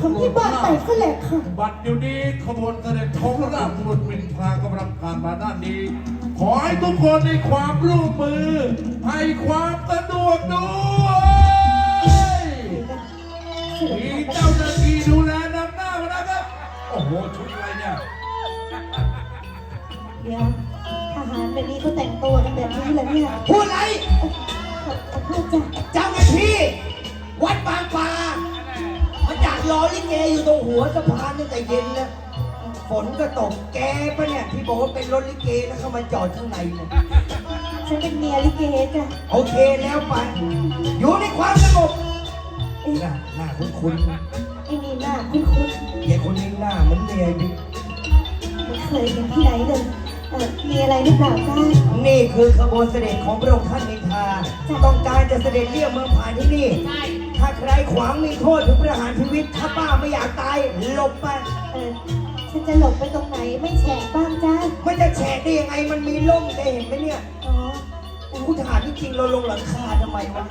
ทำให้บ้านแตกแหลกค่ะ บัดเดี๋ยวนี้ขบวนเสด็จของราชบุตรมินทรากำลังผ่านมาด้านนี้ ขอให้ทุกคนในความร่วมมือ ให้ความสะดวกด้วยมีเจ้าหน้าที่ดูแลนำหน้ามานะครับ โอ้โห ชุดอะไรเนี่ย เดี๋ยวทหารแบบนี้เขาแต่งตัวกันแบบนี้เหรอเนี่ยพูดอะไรขอขอโทษจ้ะ เจ้าหน้าที่ วัดบางปลามาจาก รอลิเกอยู่ตรงหัวสะพานตั้งแต่เย็นแล้วฝนก็ตกแกปะเนี่ยที่บอกว่าเป็นรถลิเกแล้วเข้ามาจอดข้างในเนี่ยฉันเป็นเมียลิเกจ้ะโอเคแล้วไป อยู่ในความสงบเอ๊ะหน้าหน้าคุ้นไอ้นี่หน้าคุ้นๆเฮียคนนี้หน้าเหมือนเมียดิๆไม่เคยเห็นที่ไหนเลยเออมีอะไรหรือเปล่าจ้านี่คือขบวนเสด็จของพระองค์ท่านนินทาต้องการจะเสด็จเลี่ยงเมืองผ่านที่นี่ ถ้าใครขวางมีโทษถึงประหารชีวิต ถ้าป้าไม่อยากตายหลบไป เออฉันจะหลบไปตรงไหนไม่แฉกบ้างจ้ามันจะแฉะได้ยังไงมันมีร่มได้เห็นไหมเนี่ยอ๋อกูถามจริงๆเราลงหลังคาทำไมวะ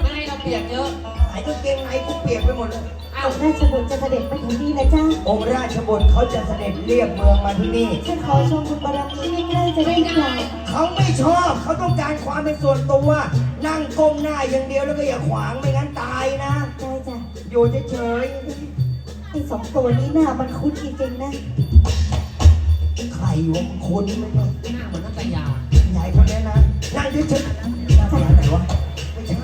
ไม่ให้เราเปียกเยอะหายกางเกงในกูเปียกไปหมดเลย อ้าวองค์ราชบุตรจะเสด็จไปถึงนี่นะจ้าองค์ราชบุตรเขาจะเสด็จเรียบเมืองมาที่นี่ ฉันขอชมบุญบารมีใกล้ๆจะได้หรือเปล่า เขาไม่ชอบเขาต้องการความเป็นส่วนตัว นั่งก้มหน้าอย่างเดียวแล้วก็อย่าขวางไม่งั้นตายนะ ได้จ้ะอยู่เฉยไอ้สองตัวนี้หน้ามันคุ้นจริงๆนะๆใครวะมึงคนไหมเนี่ยหน้าเหมือนนัตยาใหญ่คนนี้นะ นั่งเฉยๆนั่งไหนวะ ไม่ใช่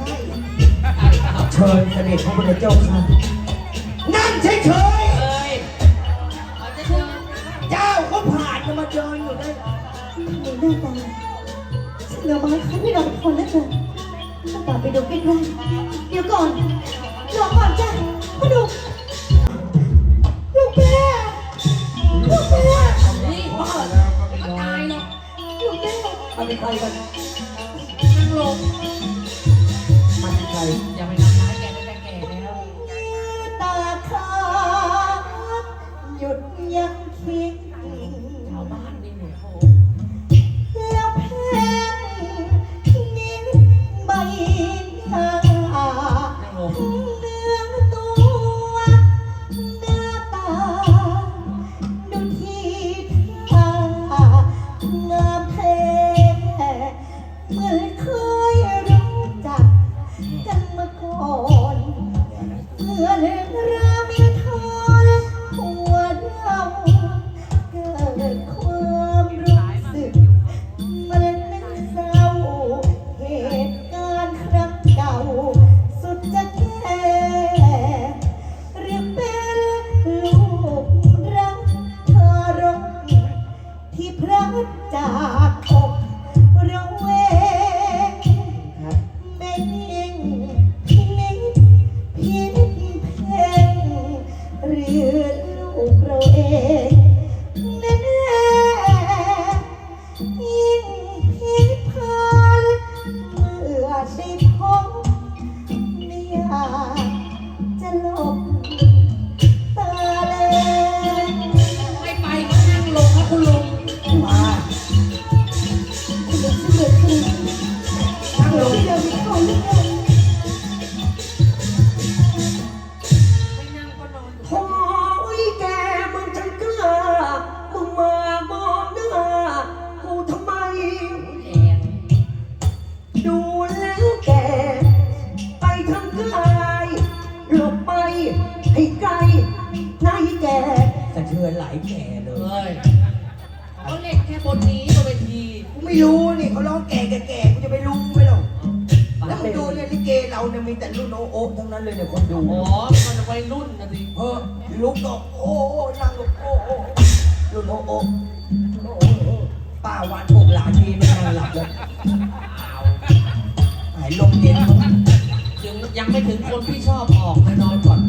เชิญเสด็จพระพุทธเจ้าค่ะ นั่งเฉยเอ้ยเขาจะเดินๆเจ้าเขาผ่านจะมาเดินอยู่ได้มีหน้าตาฉันเหลือไม้คันไม่รอคนแล้วเกิน ต้องตามไปดูใกล้ๆเดี๋ยวก่อนรอก่อนจ้ะมาดูลูกแม่ลูกแม่นี่พ่อแล้วก็ไม่เขาน้อตายหรอกลูกแม่มันเป็นใครกันนั่งลงมันเป็นใคร ลูกเราเอง แต่รุ่นโอโอทั้งนั้นเลยเนี่ยคนดูอ๋อมันวัยรุ่นนะสิเออลุกก็โอ้โอ้นั่งก็โอ้โอ้รุ่นโอโอโอ้โอ้ป้าวันพวกหลานทีไม่นั่งหลับเลยอ้าวหายลมเย็นมั้งยังยังไม่ถึงคนที่ชอบออกนะนอนก่อน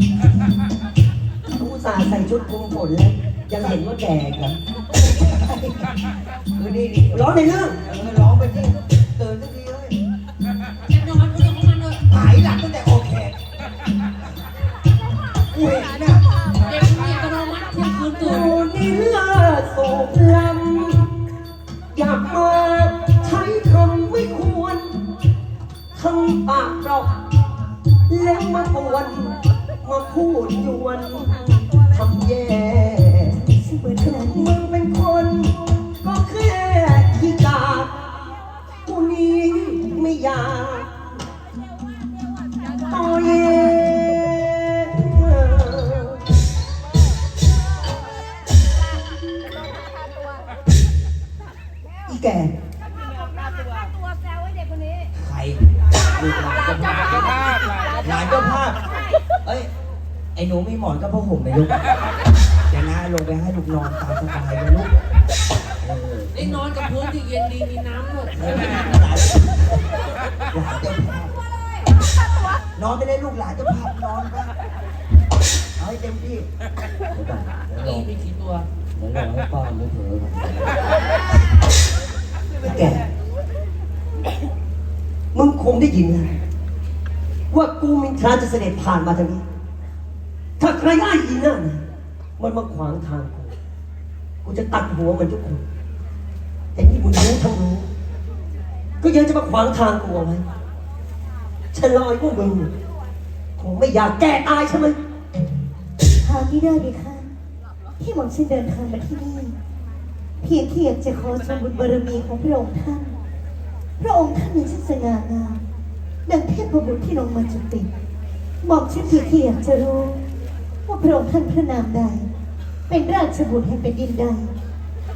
อุตส่าห์ใส่ชุดคลุมฝนแล้วยังเห็นว่าแก่กันคือนี่นี่ร้องในเรื่องเออร้องไปที่ตื่นสักทีเลยจะนอนก็เรื่องของมันเถอะ หายหลังตั้งแต่ออกแเห็นนะเด็กมีอัตโนมัติเที่ยงคืนตัวนนเลือดโศกลำอยากมาใช้คำไม่ควรทำปากเปราแล้วมาปวนมาพูดยวนทำแย่ถึงมึงเป็นคน ก็แค่ขี้กากกูนี้ไม่อยาก แก่ ตัวแซวไอเด็กคนนี้ใครหลานก็ภาพหลานก็พาพเอ้ย ไอ้หนูไมีหมอนก็พ่อห่มเลยลูกจะน่าลงไปให้ลูกนอนตามสบายนะลูกเออได้นอนกับพื้นที่เย็นดีมีน้ำหมดเออหลานเจ้าภาพนอนไปเลยลูกหลานเจ้ภาพนอนไปเอาให้เต็มที่เดี๋ยวก่อนเดี๋กี่ตัวเดี๋ยวรอให้ป้าเผลอๆก่อะ แก มึงคงได้ยินนะว่ากูมินทราจะเสด็จผ่านมาทางนี้ ถ้าใครอ้ายอีนั่นมันมาขวางทางกู กูจะตัดหัวมันทุกคน แต่นี่มึงรู้ทั้งรู้ ก็ยังจะมาขวางทางกูเอาไว้ฉันลอยพวกมึงคงไม่อยากแก้ตายใช่ไหมหาไม่ได้เลยค่ะที่หม่อมฉันเดินทางมาที่นี่ เพียงแค่อยากจะขอชมบุญบารมีของพระองค์ท่าน พระองค์ท่านมีช่างสง่างามดังเทพบุตรที่ลงมาจุติหมอมฉันเพียงแค่อยากจะรู้ ว่าพระองค์ท่านพระนามใด เป็นราชบุตรแห่งแผ่นดินใด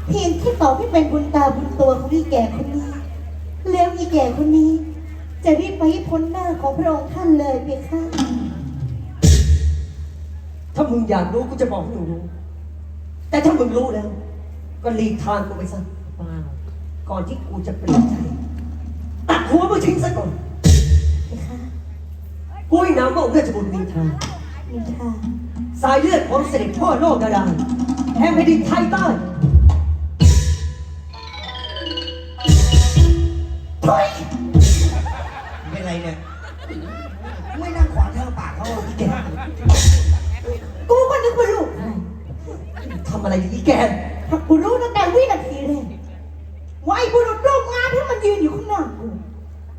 เพียงแค่ตอบให้เป็นบุญตาบุญตัวของอีแก่คนนี้ แล้วอีแก่คนนี้ จะรีบไปให้พ้นหน้าของพระองค์ท่านเลยเพียงค่ะถ้ามึงอยากรู้กูจะบอกให้มึงรู้ แต่ถ้ามึงรู้แล้ว ก็หลีกทางกูไปซะเปล่าก่อนที่กูจะเปลี่ยนใจตัดหัวมึงทิ้งซะก่อนเพียงค่ะกูให้นามว่าองค์ราชบุตรมินทรานินทาสายเลือดของเสด็จพ่อโลกดาราแห่งแผ่นดินไทยใต้เฮ้ยเป็นไรเนี่ยไม่นั่งขวางทางปากเขาอะพี่แกกูก็นึกว่าลูกใครทำอะไรอีแก ถ้ากูรู้ตั้งแต่วินาทีแรกว่าไอ้บุรุษโลกงานที่มันยืนอยู่ข้างหน้ากู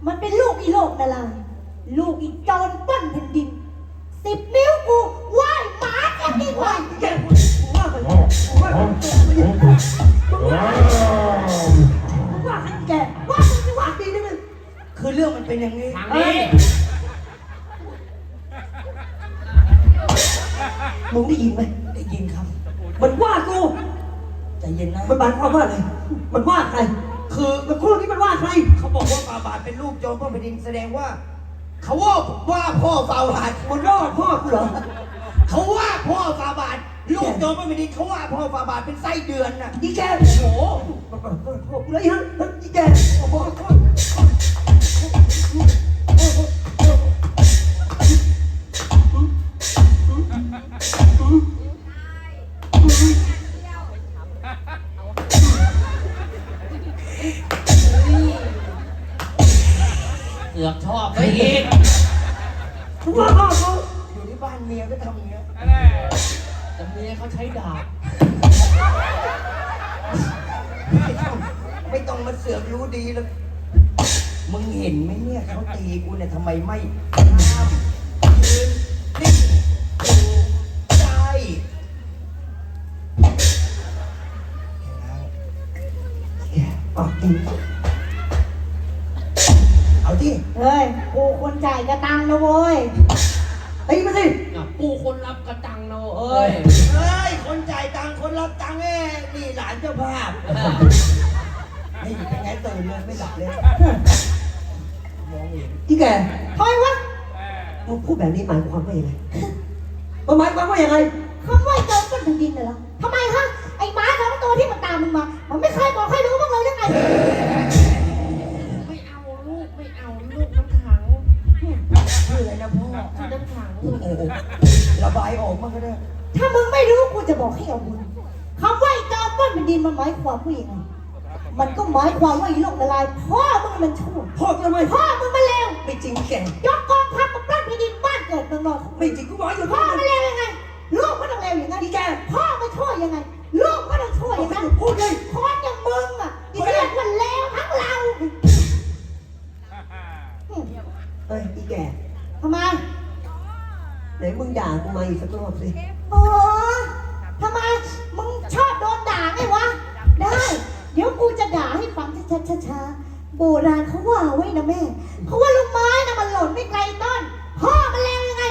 มันเป็นลูกอีโลกนาลายลูกอีจอนปั้นแผ่นดิน ความว่าอะไร มันว่าใคร คือมันคู่นี้มันว่าใคร เขาบอกว่าฟาบาทเป็นลูกโจรพ่อแผ่นดินแสดงว่า เขาว่าว่าพ่อฟาบาทมันว่าพ่อกูเหรอ เขาว่าพ่อฟาบาทลูกโจรพ่อแผ่นดินเขาว่าพ่อฟาบาทเป็นไส้เดือนน่ะอีแกโอ้โหพ่อกูเลยฮะอีแกโอ้โห เสือกชอบไปอีกมึงว่าพ่อกูอยู่ที่บ้านเมียก็ทำอย่างเงี้ยแต่เมียเขาใช้ดาบไม่ต้องไม่ต้องมาเสือกรู้ดีแล้ว มึงเห็นไหมเนี่ยเขาตีกูเนี่ยทำไมไม่ห้ามยืนนิ่งอยู่ได้แกปากดีเอาที่เฮ้ย กูคนจ่ายกระตังนะเว้ยตีมาสิอะปูคนรับกระตังเนาะเอ้ยเฮ้ย คนจ่ายตังค์คนรับตังค์แน่นี่หลานเจ้าภาพนี่เป็นไงตื่นเลยไม่หลับเลยมองเห็นที่แกทำไมวะมึงพูดแบบนี้หมายความว่าอย่างไรมันหมายความว่าอย่างไรคำว่าเจอต้นแผ่นดินน่ะเหรอทำไมฮะไอ้หมาสองตัวที่มันตามมึงมา มันไม่เคยบอกให้รู้บ้างเลยยังไง ไม่รู้กูจะบอกให้เอาบุญคำว่าไอ้จอมต้นแผ่นดินมันหมายความว่าอย่างไงมันก็หมายความว่าไอ้โลกละลายพ่อมึงมันชั่วพ่อทำไมพ่อมึงมันเลวไม่จริงแกยกกองทัพมาปล้นแผ่นดินบ้านเกิดเมืองนอนของมึงไม่จริงกูบอกอยู่พ่พ่ออมันเลวยังไงลูกมันต้องเลวอย่างนั้นอีแกพ่อมันชั่วยังไงลูกมันต้องชั่วอย่างนั้นพูดเลยคนอย่างมึงอะที่เรียกว่าเลวทั้งเราอืมเฮ้ยอีแกทำไมไหนมึงด่ากูมาอีกสักรอบสิอ๋อทำไม มึงชอบโดนด่าไงวะ ได้ เดี๋ยวกูจะด่าให้ฟัง ช้าๆโบราณเขาว่าไว้นะแม่เขาว่าลูกไม้นะมันหล่นไม่ไกลต้น พ่อมันเลวยังไง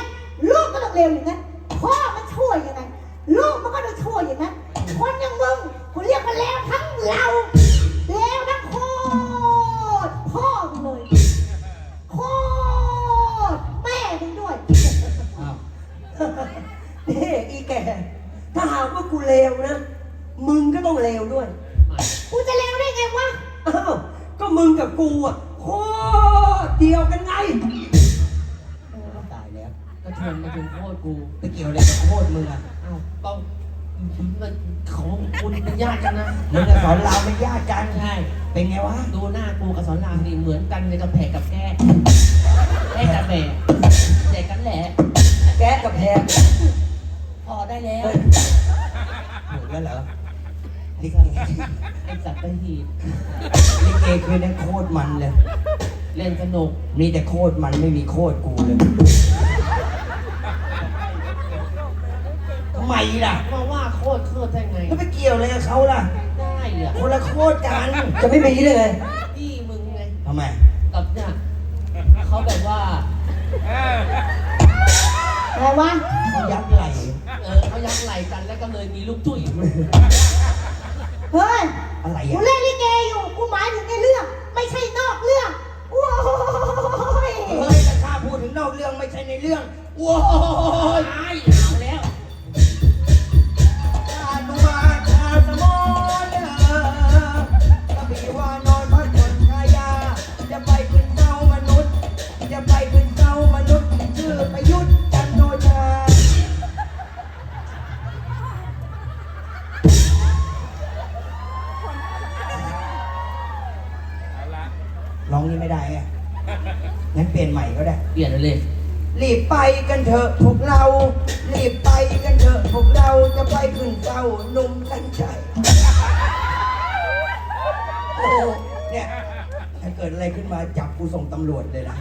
ลูกก็ต้องเร็วอย่างนั้น พ่อมันชั่วยังไงลูกมันก็ต้องชั่วอย่างนั้น เกี่ยวอะไรกับโคตรมึงอะเอ้าก็มันของคุณเป็นญาติกันนะมึงกับสอนรามเป็นญาติกันใช่เป็นไงวะดูหน้ากูกับสอนรามนี่เหมือนกันในกระแพกกับแก้แก้กับแหม่แดกกันแหละแกะกับแพรพอได้แล้วถูกแล้วเหรอลิเกไอ้สัตว์ตะหีบลิเกคืนนี้โคตรมันเลย เล่นสนุกมีแต่โคตรมันไม่มีโคตรกูเลยทำไม ล่ะมาว่าโคตรโคตรได้ไงก็ไปเกี่ยวอะไรกับเขาล่ะ ได้อะคนละโคตรกันจะไม่มีได้ไงพี่มึงไงทำไมกับเนี่ยเขาแบบว่าอะไรวะเขายักไหลเออเขายักไหลกันแล้วก็เลยมีลูกจุ้ยเฮ้ยอะไรกูอะเล่นลิเกอยู่ กูหมายถึงในเรื่อง ไม่ใช่นอกเรื่องโอ้ยเฮ้ยแต่ข้าพูดถึงนอกเรื่องไม่ใช่ในเรื่องโว้ย ไม่ได้ไงงั้นเปลี่ยนใหม่ก็ได้ เปลี่ยนเลย รีบไปกันเถอะพวกเรา รีบไปกันเถอะพวกเราจะไปขึ้นเจ้าหนุ่มกันใจโอ้เนี่ยถ้าเกิดอะไรขึ้นมาจับกูส่งตำรวจเลยนะ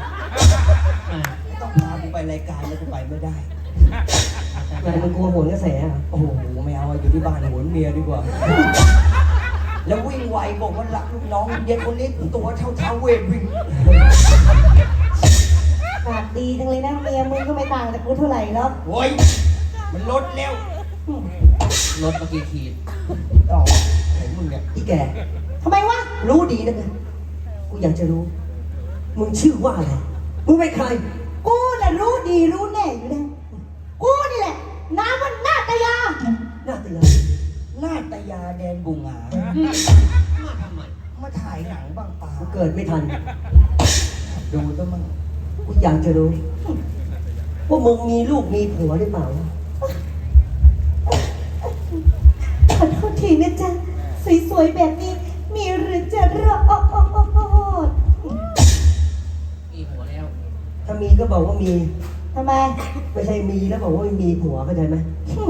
อ่าไม่ต้องพากูไปรายการแล้วกูไปไม่ได้นายมึงกลัวโหนกระแสเหรอโอ้โหไม่เอาอะอยู่ที่บ้านโหนเมียดีกว่า แล้ววิ่งไวบอกว่ารักลูกน้องเย็นคนนี้ตัวเท่าเท้าเวทวิ่งปากดีจังเลยนะเมียมึงก็ไม่ต่างจากกูเท่าไหร่หรอกโว้ยมันลดแล้วรถเมื่อกี้ขีดต่อเห็นมึงเนี่ยอีแก่ทำไมวะรู้ดีนะไงกูอยากจะรู้ มึงชื่อว่าอะไรมึงเป็นใคร กูน่ะรู้ดีรู้แน่อยู่แล้วกูนี่แหละน้ำมันนาตยาหน้าตาห น้าตายาแดนบุงหา มาทำไมมาถ่ายหนังบางปลากูเกิดไม่ทัน ดูซะมั่งกูอยากจะรู้ว่ามึงมีลูกมีผัวหรือเปล่า ขอโทษทีนะจ๊ะ สวยๆแบบนี้ มีหรือจะรอดมีหัวแล้วถ้ามีก็บอกว่ามี ทำไม ไม่ใช่มีแล้วบอกว่าไม่มีผัวเข้าใจไหมหึ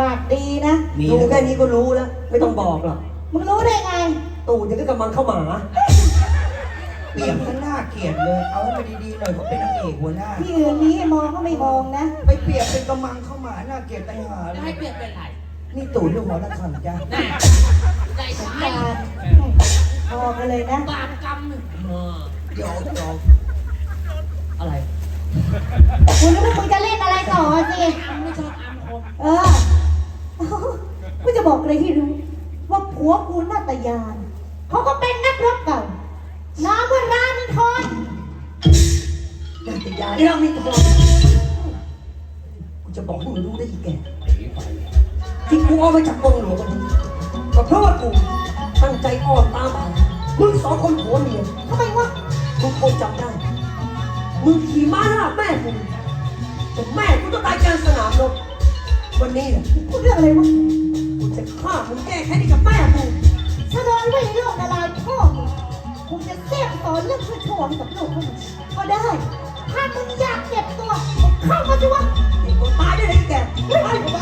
ปากดีนะมีรู้แค่นี้ก็รู้แล้ว ไม่ต้องบอกหรอก มึงรู้ได้ไง ตูดยังก็กำลังเข้าหมา เปรียบซะหน้าเกลียดเลย เอาให้มันดีๆหน่อยเขาเป็นนางเอกหัวหน้า ที่อื่นนี้มองก็ไม่มองนะ ไปเปรียบเป็นกำมังเข้ามาหน้าเกลียดตายหาเลจะให้ยเปลี่ยนเป็นไรนี่ตูดหรือหัวละคำจ้าแน่ใจสัสานยดานพอกันเลยนะบาปกรรมเออหยอกหยอกอะไร คุณนึกว่ามึงจะเล่นอะไรต่อสิอำไม่ชอบอำคนเออกูจะบอก เลยให้รู้ ว่าผัวกูนาตยานเขาก็เป็นนักรบเก่าน้ำว่ารามินทรหน้าตายาเรื่องมีทองกูจะบอกให้มึงรู้ได้อีกแก่ที่กูเอามาจากกองหลวงกับมึงก็เพราะว่ากูตั้งใจอ่อนตามหามึงสองคนผัวเมียทำไมวะมึงคงจำได้ มึงขี่ม้าหน้าแม่กูแต่แม่กูต้องตายกลางสนามรบวันนี้แหละพูดเรื่องอะไรวะ พ่อมึงแก้แค่นี้กับแม่มึงสะท้อนไว้ในโลกละลายพ่อมึงคงจะแทรกสอนเรื่องชั่วชวใกับลูกมึงก็ได้ ถ้ามึงอยากเก็บตัวผมเข้ามาสิวะเด็กกูตายได้เลยแกไปไป